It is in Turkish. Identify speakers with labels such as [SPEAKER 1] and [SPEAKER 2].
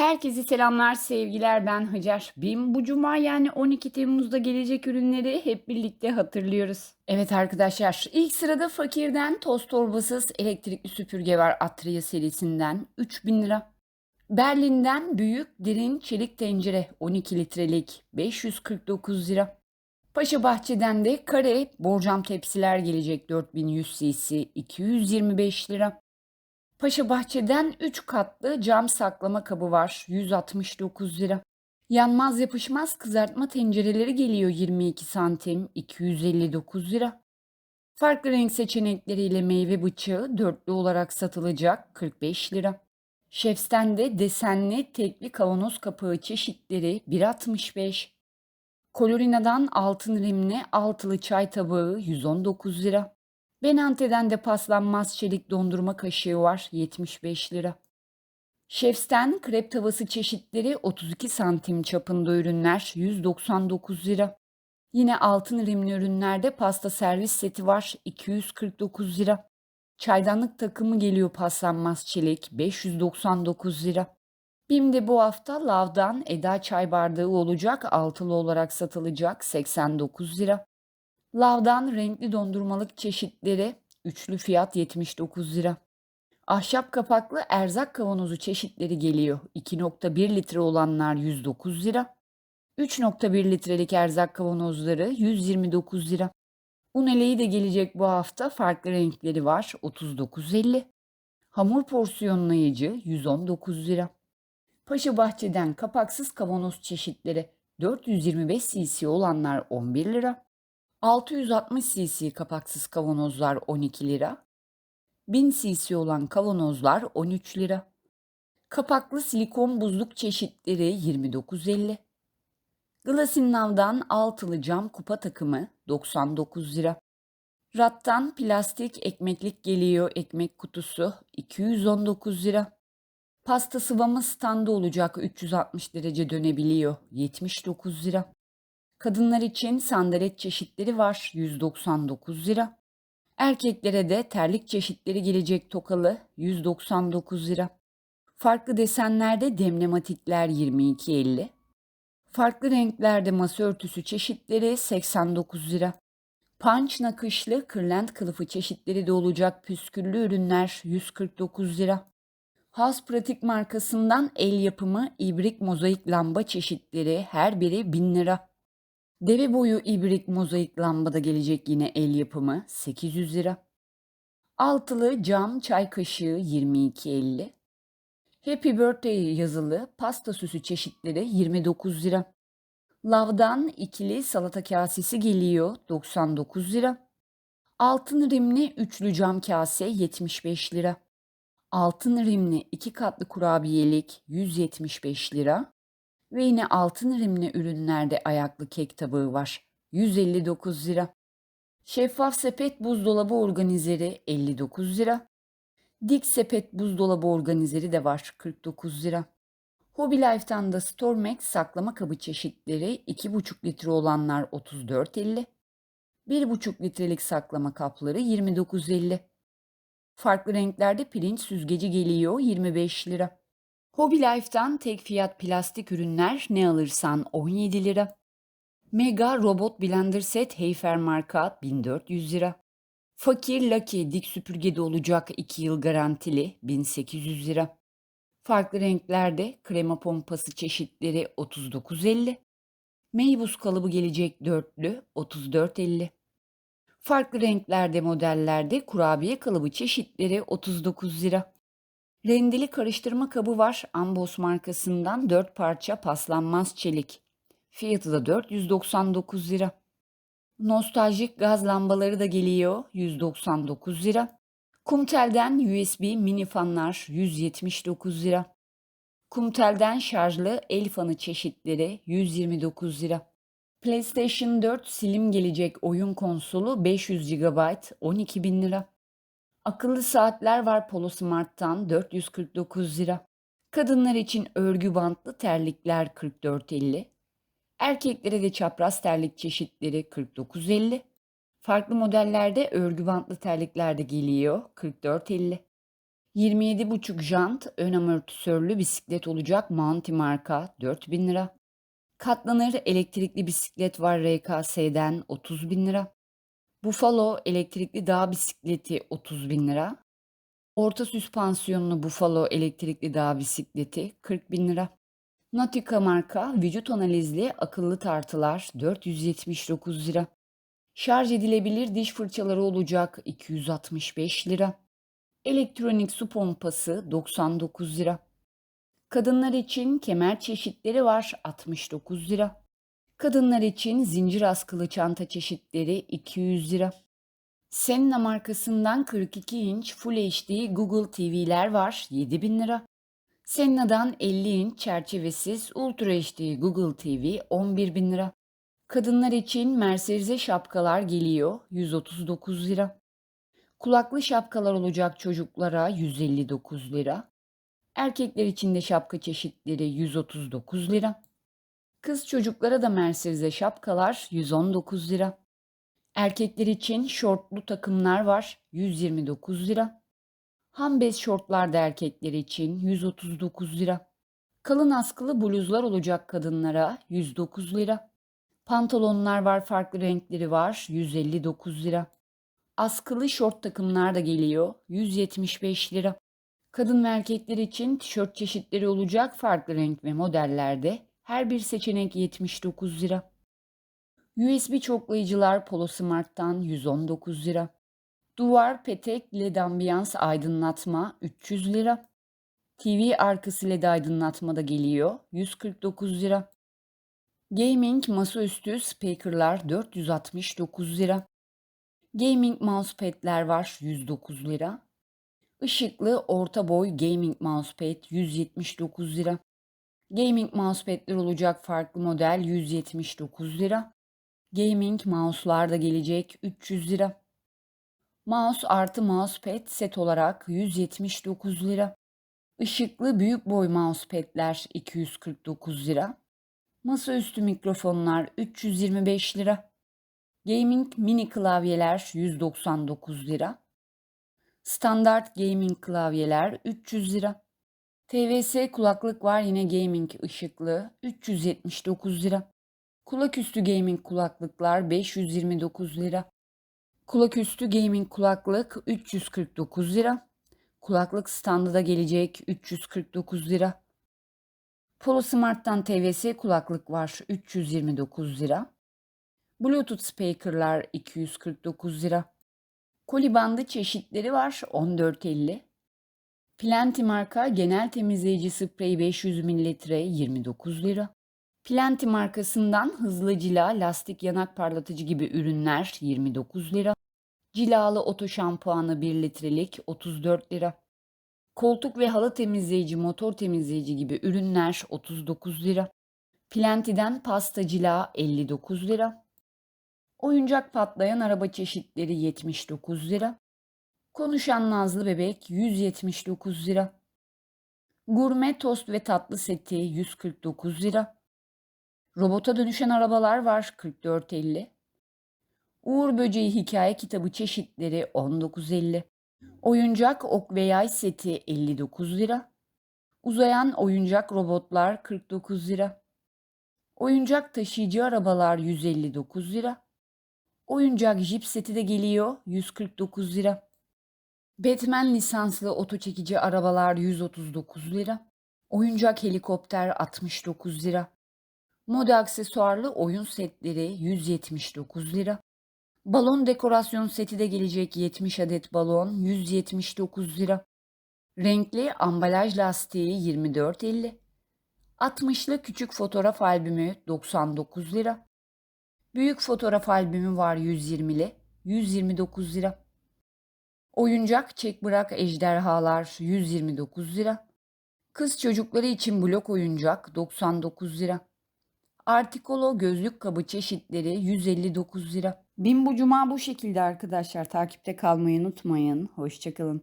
[SPEAKER 1] Herkese selamlar, sevgiler. Ben Hacer. BİM bu cuma yani 12 Temmuz'da gelecek ürünleri hep birlikte hatırlıyoruz. Evet arkadaşlar, ilk sırada Fakir'den toz torbasız elektrikli süpürge var Atria serisinden 3000 lira. Berlin'den büyük derin çelik tencere 12 litrelik 549 lira. Paşa Bahçe'den de kare borcam tepsiler gelecek 4100 cc 225 lira. Paşa Bahçe'den 3 katlı cam saklama kabı var 169 lira. Yanmaz yapışmaz kızartma tencereleri geliyor 22 santim 259 lira. Farklı renk seçenekleriyle meyve bıçağı dörtlü olarak satılacak 45 lira. Şefsten de desenli tekli kavanoz kapağı çeşitleri 1.65. Colorina'dan altın rimli altılı çay tabağı 119 lira. Benante'den de paslanmaz çelik dondurma kaşığı var 75 lira. Şefsten krep tavası çeşitleri 32 santim çapında ürünler 199 lira. Yine altın rimli ürünlerde pasta servis seti var 249 lira. Çaydanlık takımı geliyor paslanmaz çelik 599 lira. BİM'de bu hafta lavdan Eda çay bardağı olacak altılı olarak satılacak 89 lira. Lavdan renkli dondurmalık çeşitleri üçlü fiyat 79 lira. Ahşap kapaklı erzak kavanozu çeşitleri geliyor. 2.1 litre olanlar 109 lira. 3.1 litrelik erzak kavanozları 129 lira. Un eleği de gelecek bu hafta. Farklı renkleri var. 39.50. Hamur porsiyonlayıcı 119 lira. Paşa Bahçe'den kapaksız kavanoz çeşitleri 425 cc olanlar 11 lira. 660 cc kapaksız kavanozlar 12 lira. 1000 cc olan kavanozlar 13 lira. Kapaklı silikon buzluk çeşitleri 29.50. Glasinav'dan altılı cam kupa takımı 99 lira. Rattan plastik ekmeklik geliyor ekmek kutusu 219 lira. Pasta sıvama standı olacak 360 derece dönebiliyor 79 lira. Kadınlar için sandalet çeşitleri var 199 lira. Erkeklere de terlik çeşitleri gelecek tokalı 199 lira. Farklı desenlerde demlematikler 22.50. Farklı renklerde masa örtüsü çeşitleri 89 lira. Punch nakışlı kırlent kılıfı çeşitleri de olacak püsküllü ürünler 149 lira. Has Pratik markasından el yapımı ibrik mozaik lamba çeşitleri her biri 1000 lira. Deve boyu ibrik mozaik lamba da gelecek yine el yapımı 800 lira. Altılı cam çay kaşığı 22.50. Happy Birthday yazılı pasta süsü çeşitleri 29 lira. Lavdan ikili salata kasesi geliyor 99 lira. Altın rimli üçlü cam kase 75 lira. Altın rimli iki katlı kurabiyelik 175 lira. Ve yine altın rimli ürünlerde ayaklı kek tabağı var. 159 lira. Şeffaf sepet buzdolabı organizeri 59 lira. Dik sepet buzdolabı organizeri de var 49 lira. Hobby Life'tan da Stormex saklama kabı çeşitleri 2,5 litre olanlar 34.50. 1,5 litrelik saklama kapları 29.50. Farklı renklerde pirinç süzgeci geliyor 25 lira. Hobby Life'dan tek fiyat plastik ürünler ne alırsan 17 lira. Mega Robot Blender Set Heyfer marka 1400 lira. Fakir Lucky dik süpürgede olacak 2 yıl garantili 1800 lira. Farklı renklerde krema pompası çeşitleri 39.50. Meybuz kalıbı gelecek dörtlü 34.50. Farklı renklerde modellerde kurabiye kalıbı çeşitleri 39 lira. Rendeli karıştırma kabı var. Ambos markasından 4 parça paslanmaz çelik. Fiyatı da 499 lira. Nostaljik gaz lambaları da geliyor 199 lira. Kumtel'den USB mini fanlar 179 lira. Kumtel'den şarjlı el fanı çeşitleri 129 lira. PlayStation 4 Slim gelecek oyun konsolu 500 GB 12 bin lira. Akıllı saatler var Polo Smart'tan 449 lira. Kadınlar için örgü bantlı terlikler 44.50. Erkeklere de çapraz terlik çeşitleri 49.50. Farklı modellerde örgü bantlı terlikler de geliyor 44.50. 27,5 jant ön amortisörlü bisiklet olacak Mounty marka 4000 lira. Katlanır elektrikli bisiklet var RKS'den 30 bin lira. Buffalo elektrikli dağ bisikleti 30 bin lira. Orta süspansiyonlu Buffalo elektrikli dağ bisikleti 40 bin lira. Nautica marka vücut analizli akıllı tartılar 479 lira. Şarj edilebilir diş fırçaları olacak 265 lira. Elektronik su pompası 99 lira. Kadınlar için kemer çeşitleri var 69 lira. Kadınlar için zincir askılı çanta çeşitleri 200 lira. Senna markasından 42 inç Full HD Google TV'ler var 7000 lira. Senna'dan 50 inç çerçevesiz Ultra HD Google TV 11 bin lira. Kadınlar için Mercedes'e şapkalar geliyor 139 lira. Kulaklı şapkalar olacak çocuklara 159 lira. Erkekler için de şapka çeşitleri 139 lira. Kız çocuklara da Mercedes'e şapkalar 119 lira. Erkekler için şortlu takımlar var 129 lira. Hambez şortlar da erkekler için 139 lira. Kalın askılı bluzlar olacak kadınlara 109 lira. Pantolonlar var farklı renkleri var 159 lira. Askılı şort takımlar da geliyor 175 lira. Kadın ve erkekler için tişört çeşitleri olacak farklı renk ve modellerde her bir seçenek 79 lira. USB çoklayıcılar Polo Smart'tan 119 lira. Duvar petek led ambiyans aydınlatma 300 lira. TV arkası led aydınlatma da geliyor 149 lira. Gaming masaüstü speakerlar 469 lira. Gaming mousepad'ler var 109 lira. Işıklı orta boy gaming mousepad 179 lira. Gaming mousepad'ler olacak farklı model 179 lira. Gaming mouse'lar da gelecek 300 lira. Mouse artı mousepad set olarak 179 lira. Işıklı büyük boy mousepad'ler 249 lira. Masaüstü mikrofonlar 325 lira. Gaming mini klavyeler 199 lira. Standart gaming klavyeler 300 lira. TVS kulaklık var yine gaming ışıklı 379 lira. Kulaküstü gaming kulaklıklar 529 lira. Kulaküstü gaming kulaklık 349 lira. Kulaklık standı da gelecek 349 lira. Polo Smart'tan TVS kulaklık var 329 lira. Bluetooth speakerlar 249 lira. Koli bandı çeşitleri var 14.50. Plenty marka genel temizleyici sprey 500 ml 29 lira. Plenty markasından hızlı cila, lastik yanak parlatıcı gibi ürünler 29 lira. Cilalı oto şampuanı 1 litrelik 34 lira. Koltuk ve halı temizleyici, motor temizleyici gibi ürünler 39 lira. Plenty'den pasta cila 59 lira. Oyuncak patlayan araba çeşitleri 79 lira. Konuşan nazlı bebek 179 lira. Gurme tost ve tatlı seti 149 lira. Robota dönüşen arabalar var 44.50. Uğur Böceği hikaye kitabı çeşitleri 19.50. Oyuncak ok ve yay seti 59 lira. Uzayan oyuncak robotlar 49 lira. Oyuncak taşıyıcı arabalar 159 lira. Oyuncak jip seti de geliyor 149 lira. Batman lisanslı oto çekici arabalar 139 lira. Oyuncak helikopter 69 lira. Moda aksesuarlı oyun setleri 179 lira. Balon dekorasyon seti de gelecek 70 adet balon 179 lira. Renkli ambalaj lastiği 24.50. 60'lı küçük fotoğraf albümü 99 lira. Büyük fotoğraf albümü var 120'li 129 lira. Oyuncak çek bırak ejderhalar 129 lira. Kız çocukları için blok oyuncak 99 lira. Artikolo gözlük kabı çeşitleri 159 lira. Bin bu cuma bu şekilde arkadaşlar. Takipte kalmayı unutmayın. Hoşçakalın.